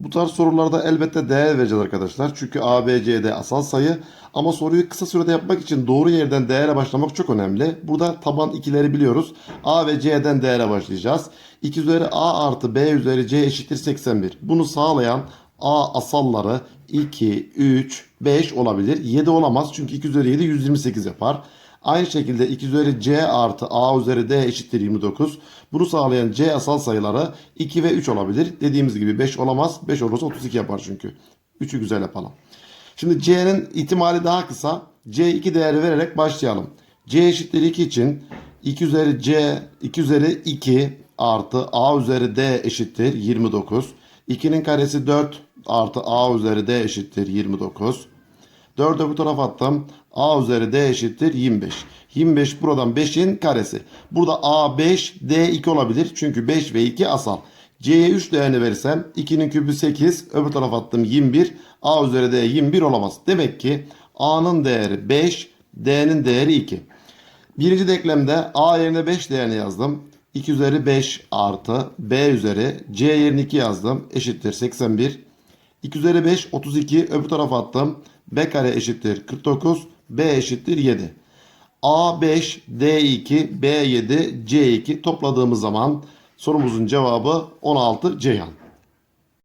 Bu tarz sorularda elbette değer vereceğiz arkadaşlar. Çünkü A, B, C, D asal sayı. Ama soruyu kısa sürede yapmak için doğru yerden değere başlamak çok önemli. Burada taban ikileri biliyoruz. A ve C'den değere başlayacağız. 2 üzeri A artı B üzeri C eşittir 81. Bunu sağlayan A asalları 2, 3, 5 olabilir. 7 olamaz çünkü 2 üzeri 7 128 yapar. Aynı şekilde 2 üzeri C artı A üzeri D eşittir 29. Bunu sağlayan C asal sayıları 2 ve 3 olabilir. Dediğimiz gibi 5 olamaz. 5 olursa 32 yapar çünkü. 3'ü güzel yapalım. Şimdi C'nin ihtimali daha kısa. C2 değeri vererek başlayalım. C eşittir 2 için 2 üzeri C 2 üzeri 2 artı A üzeri D eşittir 29. 2'nin karesi 4 artı A üzeri D eşittir 29. 4'ü bu tarafa attım. A üzeri D eşittir 25. 25 buradan 5'in karesi. Burada A 5, D 2 olabilir. Çünkü 5 ve 2 asal. C'ye 3 değerini verirsem 2'nin kübü 8. Öbür tarafa attım 21. A üzeri D 21 olamaz. Demek ki A'nın değeri 5, D'nin değeri 2. Birinci denklemde A yerine 5 değerini yazdım. 2 üzeri 5 artı B üzeri C yerine 2 yazdım. Eşittir 81. 2 üzeri 5 32 öbür tarafa attım. B kare eşittir 49. B eşittir 7. A 5, D 2, B 7, C 2 topladığımız zaman sorumuzun cevabı 16 Ceyhan.